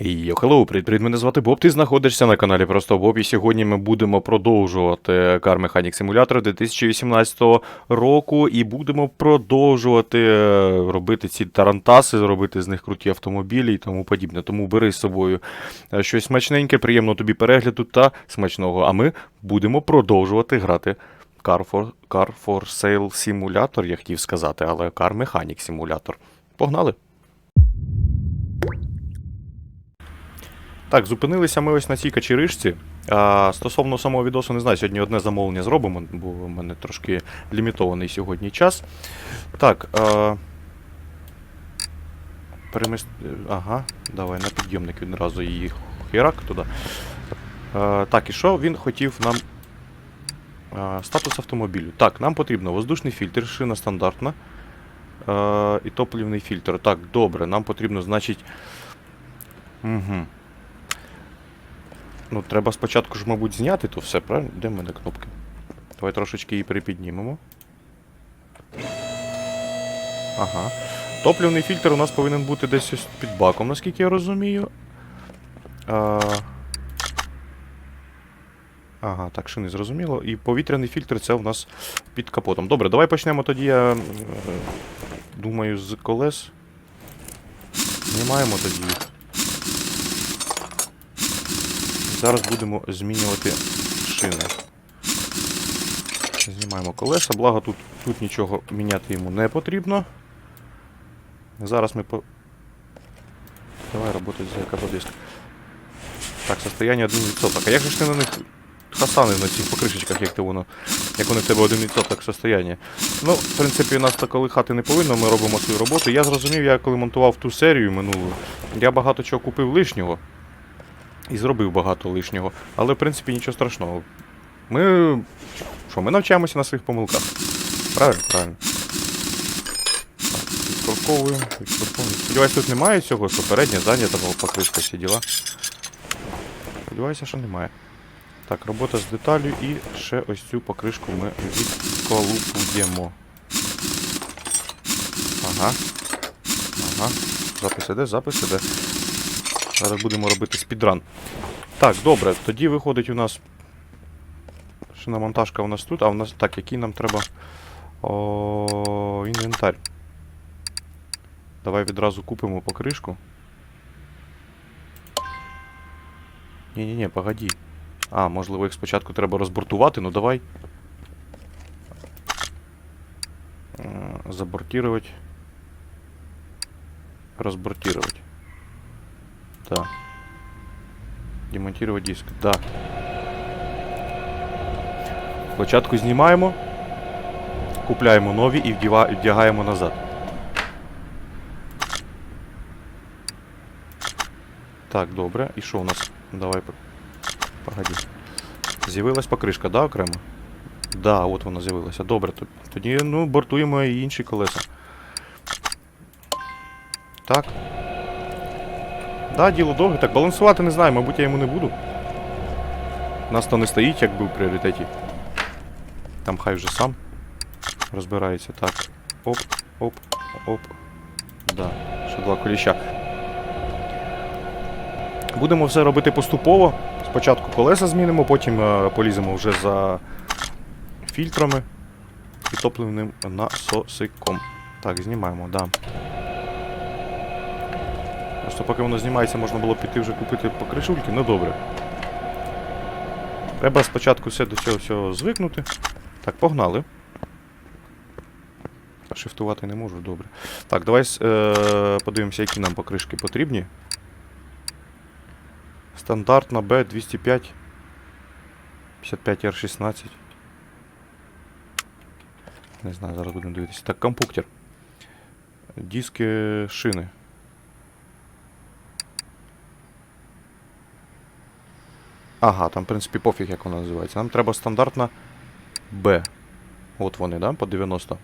Йо, хеллоу, привіт, мене звати Боб, ти знаходишся на каналі Просто Боб, і сьогодні ми будемо продовжувати Car Mechanic Simulator 2018 року, і будемо продовжувати е, робити ці тарантаси, робити з них круті автомобілі і тому подібне. Тому бери з собою е, щось смачненьке, приємного тобі перегляду та смачного. А ми будемо продовжувати грати Car for, Car for Sale Simulator, я хотів сказати, але Car Mechanic Simulator. Погнали! Так, зупинилися ми ось на цій качеришці. А, стосовно самого відосу, не знаю, сьогодні одне замовлення зробимо, бо в мене трошки лімітований сьогодні час. Так. А... Переміст... Ага, давай на підйомник відразу її херак туди. А, так, і що він хотів нам. А, статус автомобілю. Так, нам потрібно воздушний фільтр, шина стандартна. А, і топливний фільтр. Так, добре, нам потрібно, значить. Угу. Ну, треба спочатку ж, мабуть, зняти то все, правильно? Де в мене кнопки? Давай трошечки її припіднімемо. Ага. Топливний фільтр у нас повинен бути десь ось під баком, наскільки я розумію. А... Ага, так, шини зрозуміло. І повітряний фільтр це у нас під капотом. Добре, давай почнемо тоді, я е, думаю, з колес. Знімаємо тоді їх. Зараз будемо змінювати шини. Знімаємо колеса, благо тут, тут нічого міняти йому не потрібно. Зараз ми по. Давай роботи за каподиск. Так, состояние 1%. А як же ж ти на них хасани на цих покришечках, як ти воно, як вони в тебе 1% состояння? Ну, в принципі, нас так колихати не повинно, ми робимо свою роботу. Я зрозумів, я коли монтував ту серію минулу, я багато чого купив лишнього. І зробив багато лишнього. Але, в принципі, нічого страшного. Ми. Що, ми навчаємося на своїх помилках. Правильно? Правильно. Відкорковуємо, відкорковуємо. Тут немає цього, що передня, задня, покришка всі діла. Сподіваюся, що немає. Так, робота з деталю і ще ось цю покришку ми відколупуємо. Ага. Ага. Запис іде, запис іде. Зараз будемо робити спідран. Так, добре, тоді виходить у нас. Шиномонтажка у нас тут, а у нас. Так, який нам треба. О, інвентар. Давай відразу купимо покришку. Ні-ні-ні, погоді. А, можливо, їх спочатку треба розбортувати, ну давай. Е, Забортировать. Да. Демонтировать диск. Да. Спочатку знімаємо, купляємо нові і вдягаємо назад. Так, добре. І що у нас? Давай. по- Погоди. З'явилась покришка, да, окремо? Да, от вона з'явилася. Добре, тоді ну, бортуємо і інші колеса. Так. Да, діло довге. Так, балансувати не знаю, мабуть, я йому не буду. Нас то не стоїть, якби в пріоритеті. Там хай вже сам розбирається. Так. Оп, оп, оп. Да, ще два коліща. Будемо все робити поступово. Спочатку колеса змінимо, потім е, поліземо вже за фільтрами і топливним насосиком. Так, знімаємо, да. Просто поки воно знімається, можна було піти вже купити покришульки, ну добре. Треба спочатку все до цього всього звикнути. Так, погнали. Шифтувати не можу, добре. Так, давай е, подивимося, які нам покришки потрібні. Стандартна B205 55R16. Не знаю, зараз будемо дивитися. Так, компуктер. Диски шини. Ага, там, в принципі, пофіг, як вона називається. Нам треба стандартна Б. От вони, да? По 90.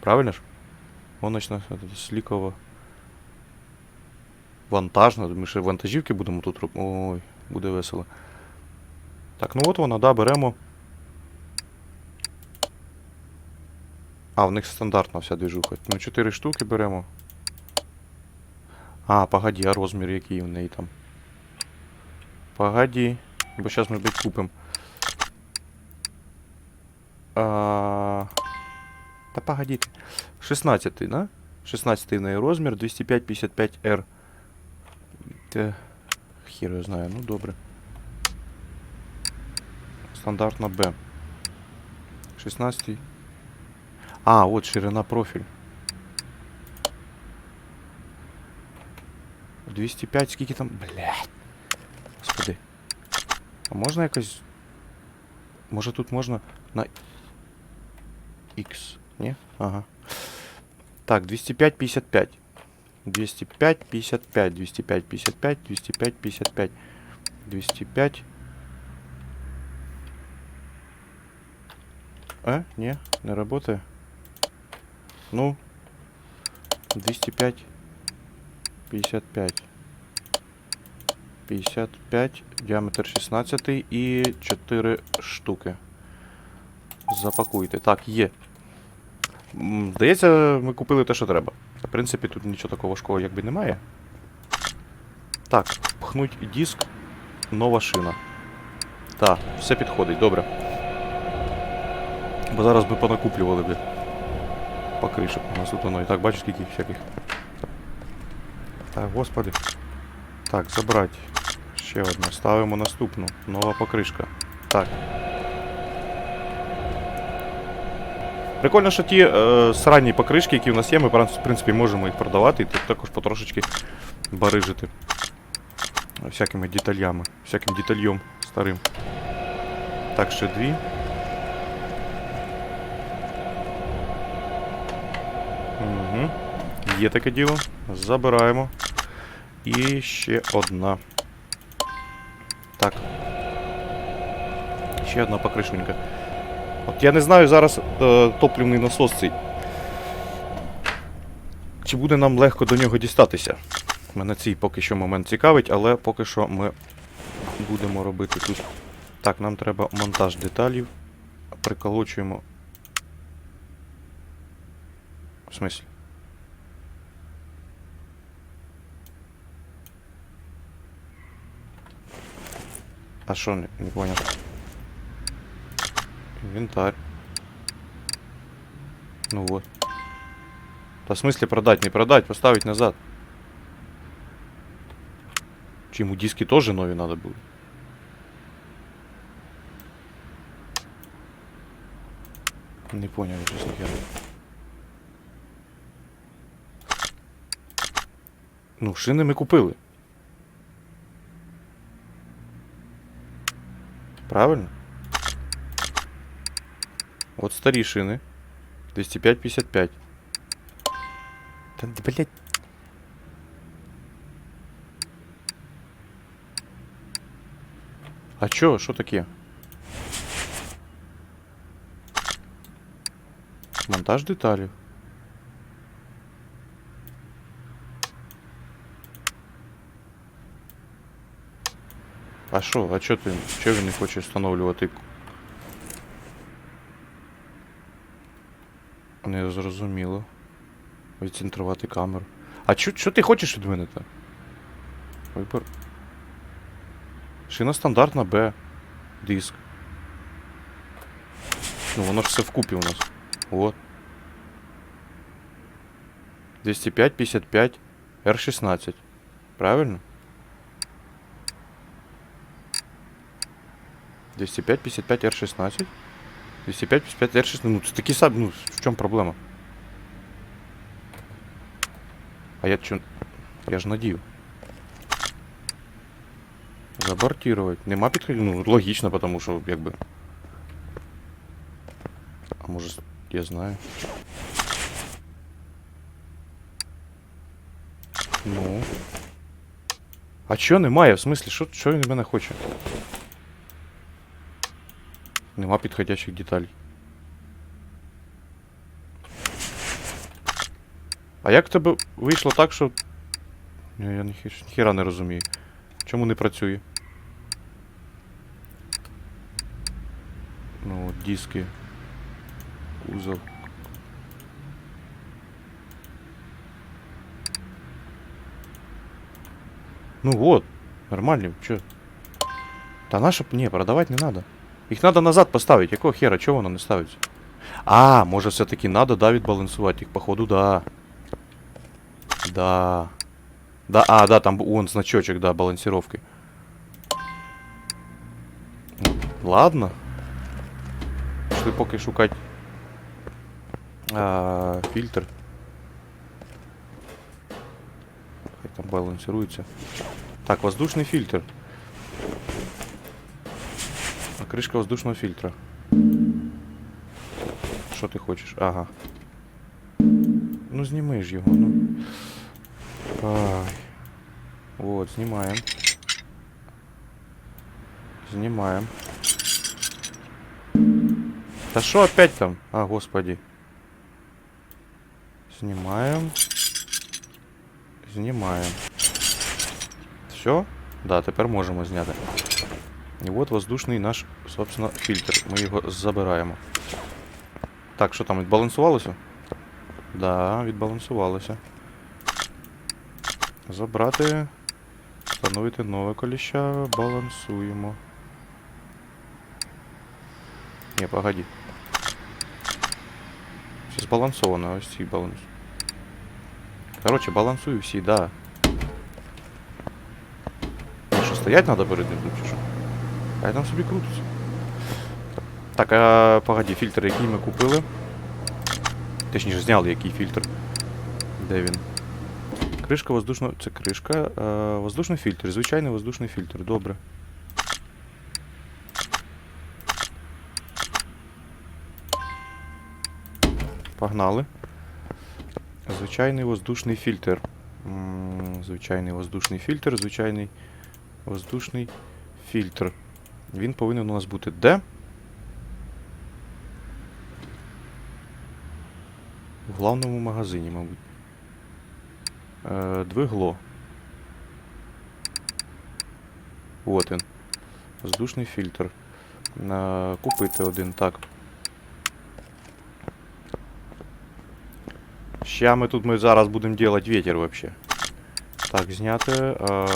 Правильно ж? Гоночна, слікова. Вантажна. Ми ще вантажівки будемо тут робити. Ой, буде весело. Так, ну от вона, да, беремо. А, в них стандартна вся движуха. Ну, 4 штуки беремо. А, погоді, а розмір який в неї там? Погоді. Бо зараз ми блядь, купимо. А... Та погоді. ти. 16, да? 16 в неї розмір, 205-55R. Те... Хір його знаю, ну добре. Стандартна Б. 16. А, от ширина профіль. 205, скільки там. Блядь. Господи. А можна якось. Може тут можна на X, ні? Ага. Так, 205, 55. 205, 55, 205, 55, 205, 55. 205. А? Не, не работает. Ну. 205. 55. 55, діаметр 16 і 4 штуки. Запакуйте. Так, є. Здається, ми купили те, що треба. В принципі, тут нічого такого важкого якби немає. Так, пхнуть диск, нова шина. Так, все підходить, добре. Бо зараз би понакуплювали би покришок. У нас тут воно і так бачиш, скільки всяких. Так, господи. Так, забрати. Ще одна. Ставимо наступну. Нова покришка. Так. Прикольно, що ті е, сранні покришки, які у нас є, ми в принципі можемо їх продавати і тут також потрошечки барижити. Всякими деталями. Всяким детальйом старим. Так, ще дві. Угу. Є таке діло. Забираємо. І ще одна. Так. Ще одна покришенька. От я не знаю зараз е, топливний насос цей. Чи буде нам легко до нього дістатися? Мене цей поки що момент цікавить, але поки що ми будемо робити тут. Так, нам треба монтаж деталів. Приколочуємо. В смислі? А що, не, не понял? Инвентарь. Ну вот. Да в смысле продать? Не продать, поставить назад. Че, ему диски тоже новые надо было? Не понял, честно говоря. Ну, шини ми купили. Правильно? Вот старі шини. 205-55. Та, блядь. А чё? Що таке? Монтаж деталей. А що? А чо ти? Чо він не хоче встановлювати? Не зрозуміло. Відцентрувати камеру. А чо, чо ти хочеш від мене так? Вибор. Шина стандартна Б. Диск. Ну воно ж все вкупі у нас. Вот. 205, 55, R16. Правильно? 205, 55, R16. 205, 55, R16. Ну, це такі. Ну, в чому проблема? А я чё? Я ж надів. Забортировать. Нема підходів? Ну, логічно, потому що, якби. А може, я знаю. Ну. А чо немає? В смислі, що, що він від мене хоче? Нема підходящих деталей. А як в тебе вийшло так, що. Ні, я ніхі- ніхіра не розумію. Чому не працює? Ну, от диски. Кузов. Ну вот, нормальні, чё? Та наша, не, продавать не надо. Їх надо назад поставить. Якого хера, чого воно не ставиться? А, може все-таки надо, да, відбалансувати їх, походу, да. Да. Да, а, да, там вон значочек, да, балансировки. Ну, Ладно. Пішли поки шукати а, фільтр. Хай там балансирується. Так, воздушний фільтр. Кришка воздушного фільтра. Що ти хочеш? Ага. Ну зніми ж його, ну. Ай. Вот, знімаємо. Знімаємо. Та що опять там? А, господи. Знімаємо. Знімаємо. Все? Да, тепер можемо зняти. І от воздушний наш, собственно, фільтр. Ми його забираємо. Так, що там, відбалансувалося? Да, відбалансувалося. Забрати. Встановити нове коліща. Балансуємо. Ні, погоді. Все збалансовано, ось ці баланс. Короче, балансую всі, да. Що, стоять надо перед ним, чи що? Хай там собі крутиться. Так, а погоді, фільтр, який ми купили. Точніше, зняли який фільтр. Де він? Кришка воздушного. Це кришка. А, воздушний фільтр. Звичайний воздушний фільтр. Добре. Погнали. Звичайний воздушний фільтр. Звичайний воздушний фільтр, звичайний воздушний фільтр. Він повинен у нас бути де? В главному магазині, мабуть. Е, двигло. Вот він. Воздушний фільтр. На... Купити один, так. Ща ми тут ми зараз будемо делать ветер вообще. Так, зняти. Е,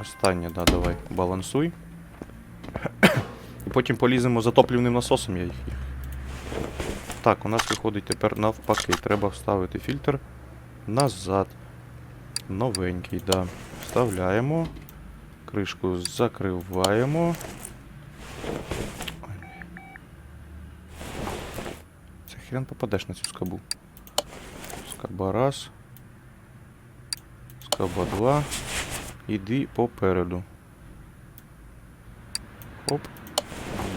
останнє, да, давай. Балансуй. Потім поліземо за топливним насосом я їх. Так, у нас виходить тепер навпаки. Треба вставити фільтр назад. Новенький, да. Вставляємо. Кришку закриваємо. Це хрен попадеш на цю скобу. Скоба раз. Скоба два. Іди попереду. Оп.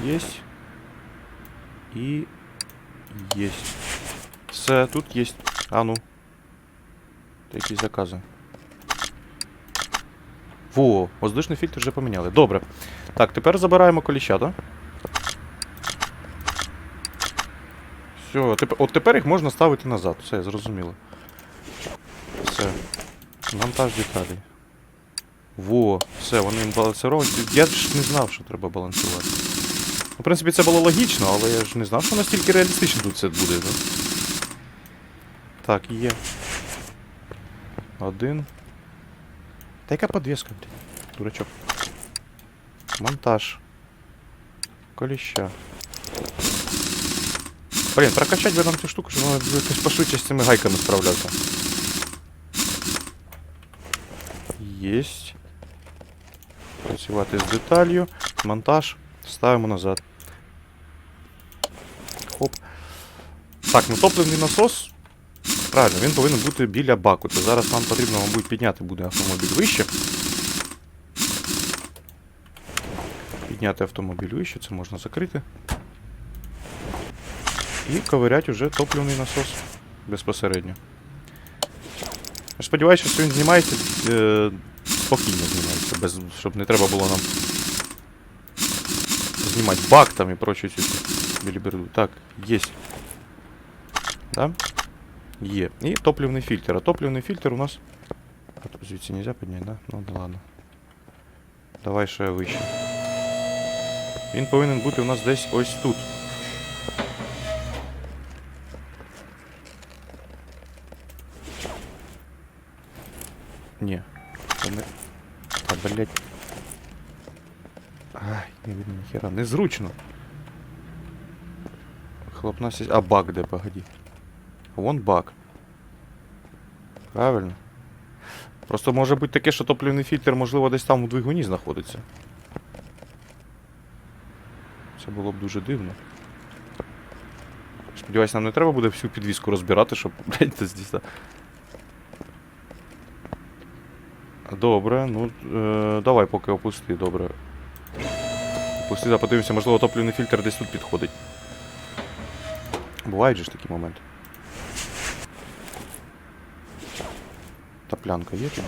Єсть. І єсть. Все, тут єсть. А ну. Якісь закази. Во, воздушний фільтр вже поміняли. Добре. Так, тепер забираємо коліщата. Все, тепер, от тепер їх можна ставити назад. Все, зрозуміло. Все. Монтаж деталей. Во, все, вони балансировані. Я ж не знав, що треба балансувати. В принципі, це було логічно, але я ж не знав, що настільки реалістично тут це буде. Ну. Так, є. Один. Та яка подвеска, блядь? Дурачок. Монтаж. Коліща. Блін, прокачать би нам цю штуку, щоб вона якось пошвидше з цими гайками справлявся. Єсть. Працювати з деталью. Монтаж. Ставимо назад. Хоп. Так, ну топливний насос. Правильно, він повинен бути біля баку. То зараз нам потрібно, мабуть, підняти буде автомобіль вище. Підняти автомобіль вище, це можна закрити. І ковирять уже топливний насос безпосередньо. Сподіваюся, що він знімається е, спокійно знімається, без, щоб не треба було нам знімати бак там і прочу цю біліберду. Так, єсть. Да? Є. І топливний фільтр. А топливний фільтр у нас. А то звідси нельзя підняти, да? Ну да ладно. Давай ще вище. Він повинен бути у нас десь ось тут. Ні. Це не... Та, блять. Ай, не ніхера. Незручно. Хлопна сість. А бак де, погоді. Вон бак. Правильно. Просто може бути таке, що топливний фільтр, можливо, десь там у двигуні знаходиться. Це було б дуже дивно. Сподіваюсь, нам не треба буде всю підвіску розбирати, щоб, блядь, це здійснити. Добре, ну е, давай поки опусти, добре. Опусти, да, подивимося, можливо, топливний фільтр десь тут підходить. Бувають же ж такі моменти. Таплянка є тут?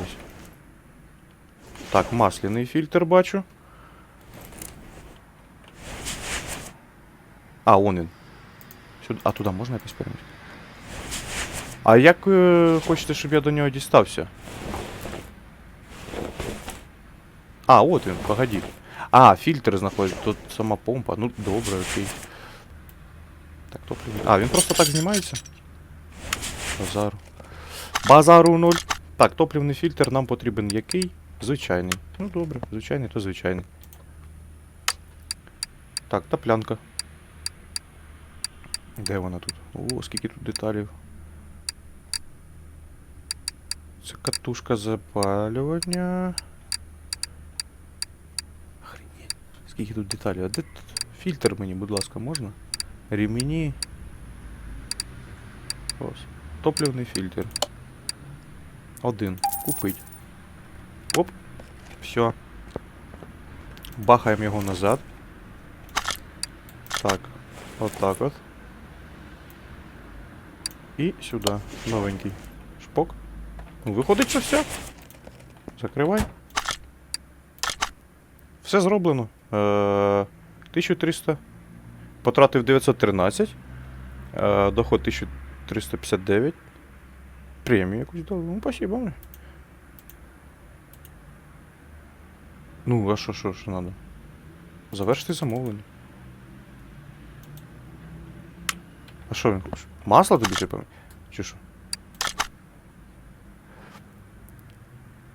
Так, масляний фільтр бачу. А, он він. Сюди, а туди можна якось перемість? А як е, хочете, щоб я до нього дістався? А, от він, погоді. А, фільтр знаходиться, тут сама помпа. Ну, добре, окей. Так, топливо. А, він просто так знімається? Базару. Базару 0. Так, топливний фільтр нам потрібен який? Звичайний. Ну добре, звичайний, то звичайний. Так, таплянка. Де вона тут? О, скільки тут деталів. Це катушка запалювання. Скільки тут деталей? А де тут фільтр мені, будь ласка, можна? Ремені. Ось. Топливний фільтр. Один. Купить. Оп. Все. Бахаємо його назад. Так. От так от. І сюди. Новенький. Шпок. Ну, виходить, що все. Закривай. Все зроблено. Е, 1300. Потратив 913. Е, доход 1359. Премію якусь дали. Ну, спасибо. мне. Ну, а що, що, що надо? Завершити замовлення. А що він хоче? Масло тобі чи пам'ять? Чи що?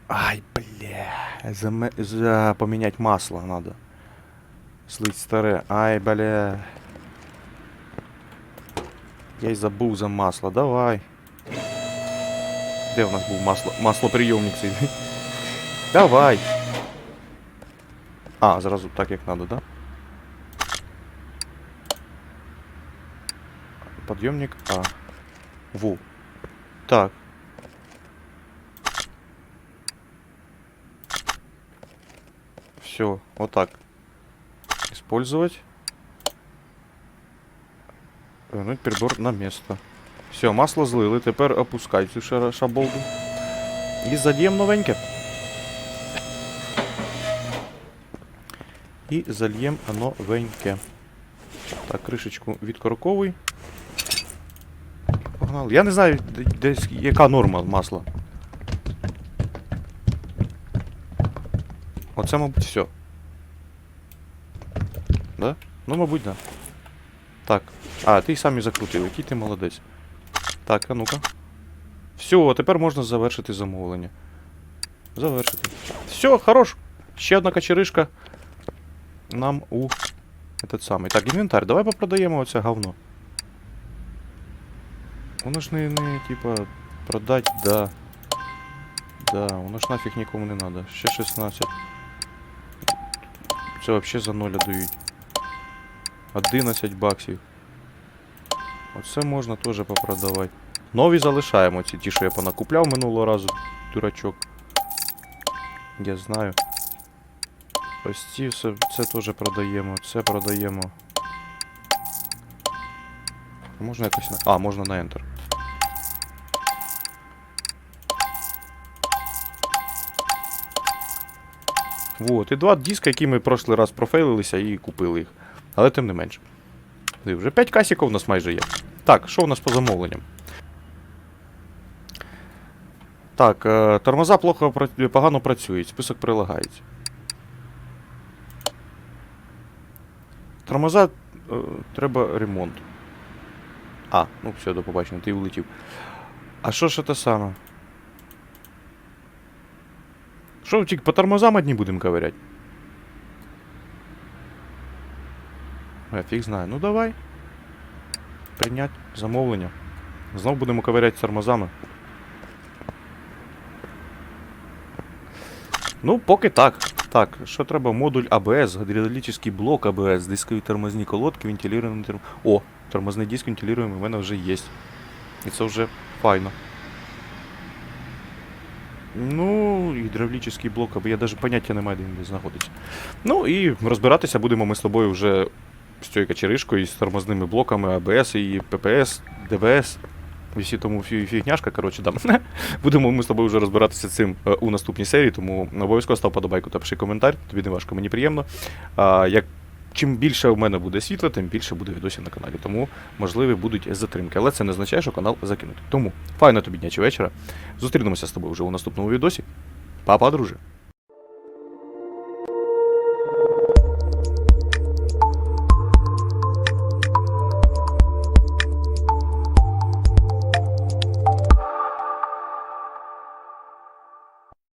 Ай, бля. Заме... За... Поменять масло надо. Слить старе. Ай, бля. Я й забув за масло. Давай. Де у нас був масло? Маслоприйомник цей? Давай. А, зразу так як надо, да? Подъемник А. Ву. Так. Все, вот так. Использовать. Вернуть прибор на место. Все, масло злили, тепер опускай цю шаболду. І зальємо новеньке. І зальємо новеньке. Так, кришечку відкорковуй. Погнали. Я не знаю, де- яка норма масла. Оце, мабуть, все. Ну, мабуть, да. Так. А, ти й сам і закрутив, який ти молодець. Так, а ну-ка. Все, тепер можна завершити замовлення. Завершити. Все, хорош. Ще одна качеришка. Нам у этот самий. Так, інвентар, давай попродаємо оце говно. Воно ж не, не типа, продать, да. Да, воно ж нафіг нікому не надо. Ще 16. Це вообще за 0 дають. 11 баксів. Оце можна теж попродавати. Нові залишаємо ці ті, що я понакупляв минулого разу, дурачок. Я знаю. Ось ці все, це теж продаємо, це продаємо. Можна якось на. А, можна на Enter. Вот, і два диска, які ми прошлий раз профейлилися і купили їх. Але тим не менше. Вже 5 касіків у нас майже є. Так, що у нас по замовленням? Так, е, тормоза плохо погано працюють, список прилагається. Тормоза е, треба ремонт. А, ну все, до побачення, ти улетів. А що ж це саме? Що, тільки по тормозам одні будемо ковирять? Я фіг знаю. Ну давай. Прийнять замовлення. Знов будемо ковиряти з тормозами. Ну, поки так. Так, що треба? Модуль АБС, гідравлічний блок АБС, дискові тормозні колодки, вентилірований терм... О, тормозний диск вентилюємий в мене вже є. І це вже файно. Ну, гідравлічний блок, або я навіть поняття не маю, де він знаходиться. Ну і розбиратися будемо ми з тобою вже з цією качеришкою, з тормозними блоками АБС і ППС, ДВС. І всі тому фігняшка, коротше, там. Будемо ми з тобою вже розбиратися цим е, у наступній серії, тому обов'язково став подобайку та пиши коментар, тобі не важко, мені приємно. А, як, чим більше в мене буде світла, тим більше буде відосів на каналі. Тому, можливі, будуть затримки. Але це не означає, що канал закинутий. Тому файно тобі дня чи вечора. Зустрінемося з тобою вже у наступному відосі. Па-па, друже!